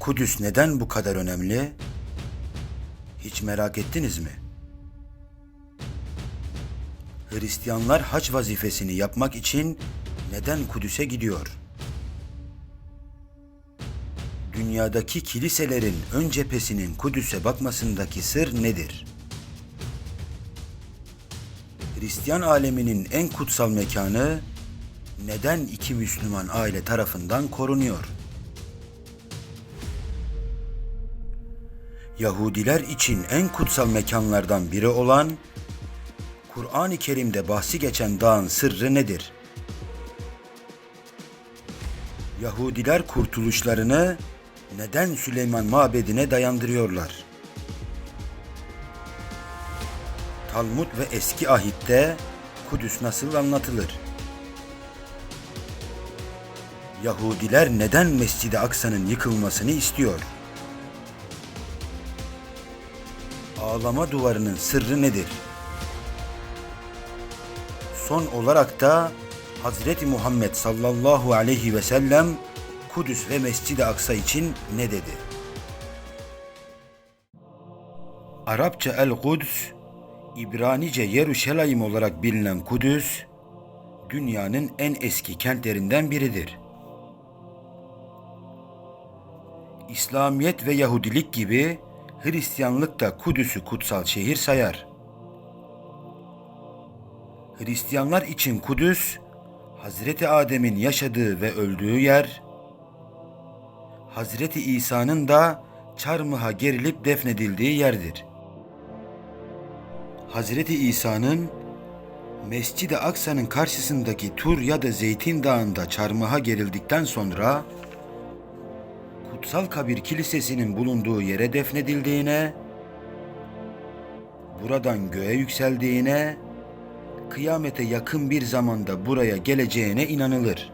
Kudüs neden bu kadar önemli? Hiç merak ettiniz mi? Hristiyanlar hac vazifesini yapmak için neden Kudüs'e gidiyor? Dünyadaki kiliselerin ön cephesinin Kudüs'e bakmasındaki sır nedir? Hristiyan aleminin en kutsal mekanı neden iki Müslüman aile tarafından korunuyor? Yahudiler için en kutsal mekanlardan biri olan Kur'an-ı Kerim'de bahsi geçen dağın sırrı nedir? Yahudiler kurtuluşlarını neden Süleyman Mabedi'ne dayandırıyorlar? Talmud ve Eski Ahit'te Kudüs nasıl anlatılır? Yahudiler neden Mescid-i Aksa'nın yıkılmasını istiyor? Ağlama duvarının sırrı nedir? Son olarak da Hazreti Muhammed sallallahu aleyhi ve sellem Kudüs ve Mescid-i Aksa için ne dedi? Arapça El-Kuds, İbranice Yeruşalayim olarak bilinen Kudüs, dünyanın en eski kentlerinden biridir. İslamiyet ve Yahudilik gibi Hristiyanlık da Kudüs'ü kutsal şehir sayar. Hristiyanlar için Kudüs, Hazreti Adem'in yaşadığı ve öldüğü yer, Hazreti İsa'nın da çarmıha gerilip defnedildiği yerdir. Hazreti İsa'nın Mescid-i Aksa'nın karşısındaki Tur ya da Zeytin Dağı'nda çarmıha gerildikten sonra Kutsal Kabir Kilisesi'nin bulunduğu yere defnedildiğine, buradan göğe yükseldiğine, kıyamete yakın bir zamanda buraya geleceğine inanılır.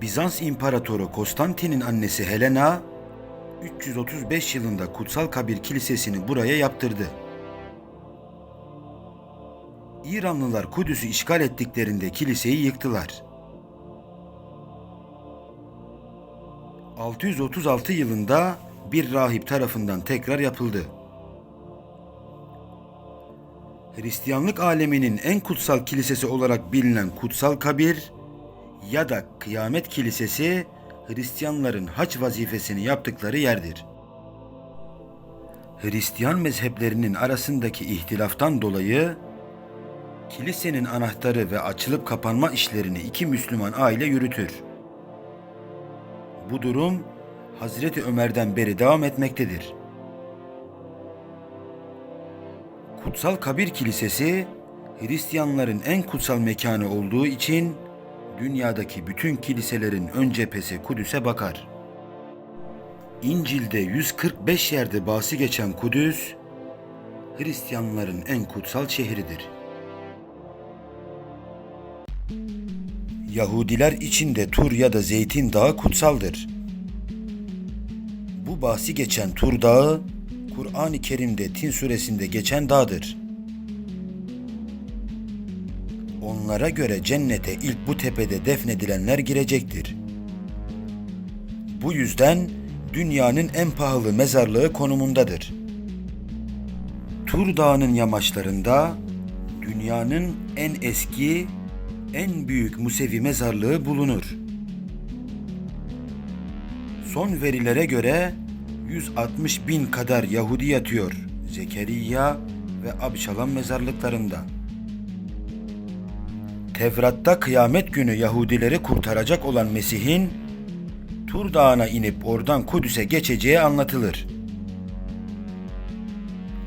Bizans İmparatoru Konstantin'in annesi Helena, 335 yılında Kutsal Kabir Kilisesi'ni buraya yaptırdı. İranlılar Kudüs'ü işgal ettiklerinde kiliseyi yıktılar. 636 yılında bir rahip tarafından tekrar yapıldı. Hristiyanlık aleminin en kutsal kilisesi olarak bilinen Kutsal Kabir ya da Kıyamet Kilisesi Hristiyanların haç vazifesini yaptıkları yerdir. Hristiyan mezheplerinin arasındaki ihtilaftan dolayı kilisenin anahtarı ve açılıp kapanma işlerini iki Müslüman aile yürütür. Bu durum Hazreti Ömer'den beri devam etmektedir. Kutsal Kabir Kilisesi Hristiyanların en kutsal mekanı olduğu için dünyadaki bütün kiliselerin ön cephesi Kudüs'e bakar. İncil'de 145 yerde bahsi geçen Kudüs, Hristiyanların en kutsal şehridir. Yahudiler için de Tur ya da Zeytin Dağı kutsaldır. Bu bahsi geçen Tur Dağı, Kur'an-ı Kerim'de Tin suresinde geçen dağdır. Onlara göre cennete ilk bu tepede defnedilenler girecektir. Bu yüzden dünyanın en pahalı mezarlığı konumundadır. Tur Dağı'nın yamaçlarında dünyanın en eski, en büyük Musevi mezarlığı bulunur. Son verilere göre 160 bin kadar Yahudi yatıyor Zekeriya ve Abşalam mezarlıklarında. Tevrat'ta kıyamet günü Yahudileri kurtaracak olan Mesih'in Tur Dağı'na inip oradan Kudüs'e geçeceği anlatılır.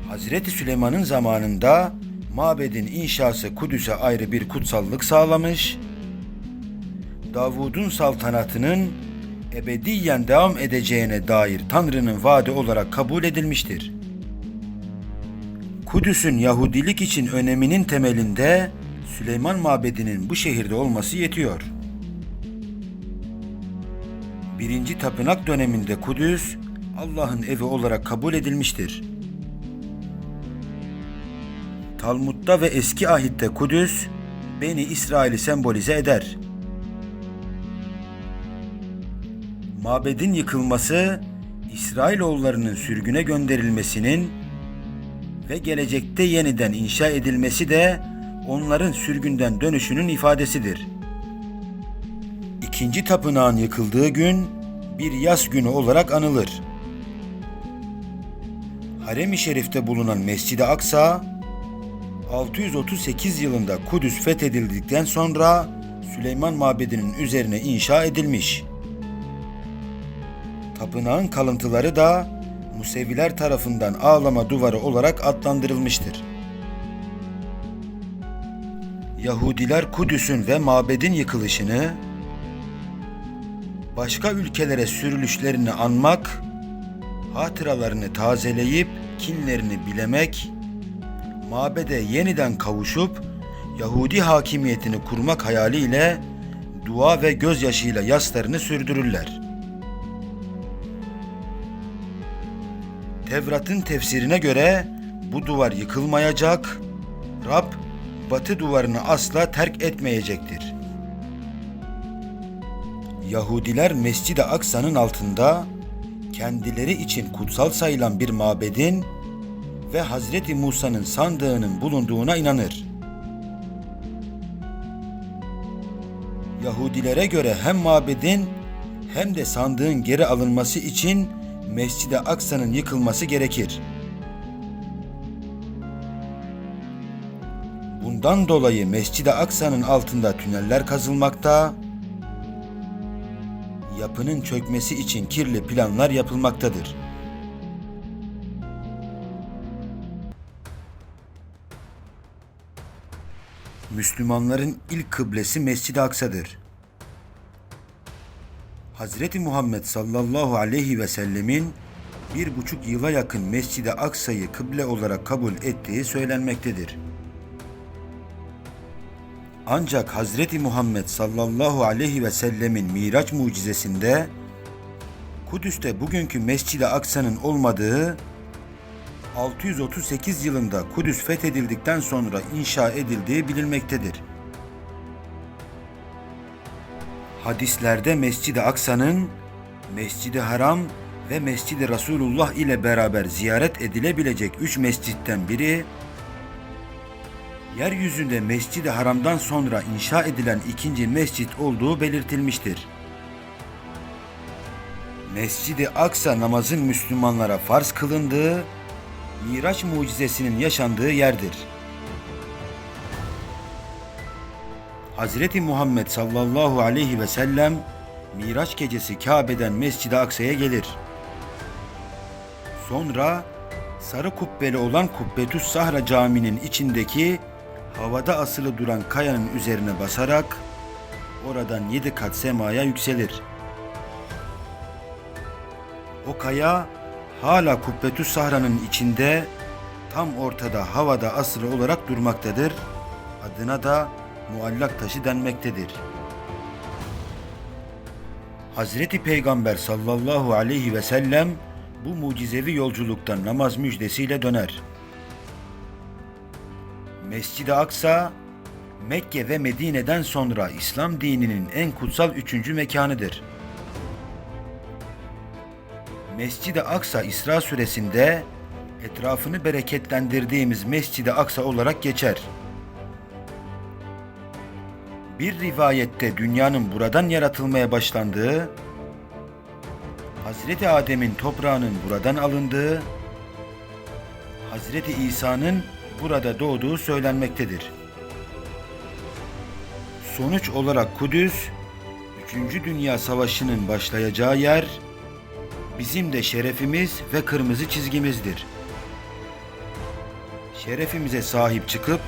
Hazreti Süleyman'ın zamanında mabedin inşası Kudüs'e ayrı bir kutsallık sağlamış, Davud'un saltanatının ebediyen devam edeceğine dair Tanrı'nın vaadi olarak kabul edilmiştir. Kudüs'ün Yahudilik için öneminin temelinde Süleyman Mabedi'nin bu şehirde olması yetiyor. Birinci tapınak döneminde Kudüs, Allah'ın evi olarak kabul edilmiştir. Talmud'da ve Eski Ahit'te Kudüs, Beni İsrail'i sembolize eder. Mabedin yıkılması, İsrailoğullarının sürgüne gönderilmesinin ve gelecekte yeniden inşa edilmesi de onların sürgünden dönüşünün ifadesidir. İkinci tapınağın yıkıldığı gün bir yaz günü olarak anılır. Harem-i Şerif'te bulunan Mescid-i Aksa 638 yılında Kudüs fethedildikten sonra Süleyman Mabedi'nin üzerine inşa edilmiş. Tapınağın kalıntıları da Museviler tarafından ağlama duvarı olarak adlandırılmıştır. Yahudiler Kudüs'ün ve mabedin yıkılışını, başka ülkelere sürülüşlerini anmak, hatıralarını tazeleyip kinlerini bilemek, mabede yeniden kavuşup Yahudi hakimiyetini kurmak hayaliyle dua ve gözyaşıyla yaslarını sürdürürler. Tevrat'ın tefsirine göre bu duvar yıkılmayacak, Rab batı duvarını asla terk etmeyecektir. Yahudiler Mescid-i Aksa'nın altında kendileri için kutsal sayılan bir mabedin ve Hazreti Musa'nın sandığının bulunduğuna inanır. Yahudilere göre hem mabedin hem de sandığın geri alınması için Mescid-i Aksa'nın yıkılması gerekir. Bundan dolayı Mescid-i Aksa'nın altında tüneller kazılmakta, yapının çökmesi için kirli planlar yapılmaktadır. Müslümanların ilk kıblesi Mescid-i Aksa'dır. Hazreti Muhammed sallallahu aleyhi ve sellemin bir buçuk yıla yakın Mescid-i Aksa'yı kıble olarak kabul ettiği söylenmektedir. Ancak Hazreti Muhammed sallallahu aleyhi ve sellemin Miraç mucizesinde Kudüs'te bugünkü Mescid-i Aksa'nın olmadığı 638 yılında Kudüs fethedildikten sonra inşa edildiği bilinmektedir. Hadislerde Mescid-i Aksa'nın Mescid-i Haram ve Mescid-i Resulullah ile beraber ziyaret edilebilecek üç mescitten biri, yeryüzünde Mescid-i Haram'dan sonra inşa edilen ikinci mescit olduğu belirtilmiştir. Mescid-i Aksa namazın Müslümanlara farz kılındığı, Miraç mucizesinin yaşandığı yerdir. Hazreti Muhammed sallallahu aleyhi ve sellem Miraç gecesi Kabe'den Mescid-i Aksa'ya gelir. Sonra sarı kubbeli olan Kubbetüs Sahra Camii'nin içindeki havada asılı duran kayanın üzerine basarak oradan yedi kat semaya yükselir. O kaya hala Kubbetüs Sahra'nın içinde tam ortada havada asılı olarak durmaktadır. Adına da muallak taşı denmektedir. Hazreti Peygamber sallallahu aleyhi ve sellem bu mucizevi yolculuktan namaz müjdesiyle döner. Mescid-i Aksa, Mekke ve Medine'den sonra İslam dininin en kutsal üçüncü mekanıdır. Mescid-i Aksa İsra suresinde etrafını bereketlendirdiğimiz Mescid-i Aksa olarak geçer. Bir rivayette dünyanın buradan yaratılmaya başlandığı, Hazreti Adem'in toprağının buradan alındığı, Hazreti İsa'nın burada doğduğu söylenmektedir. Sonuç olarak Kudüs, 3. Dünya Savaşı'nın başlayacağı yer, bizim de şerefimiz ve kırmızı çizgimizdir. Şerefimize sahip çıkıp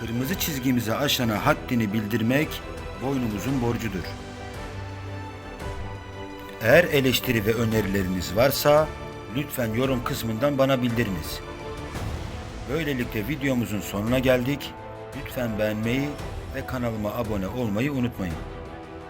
kırmızı çizgimizi aşana haddini bildirmek boynumuzun borcudur. Eğer eleştiri ve önerileriniz varsa lütfen yorum kısmından bana bildiriniz. Böylelikle videomuzun sonuna geldik. Lütfen beğenmeyi ve kanalıma abone olmayı unutmayın.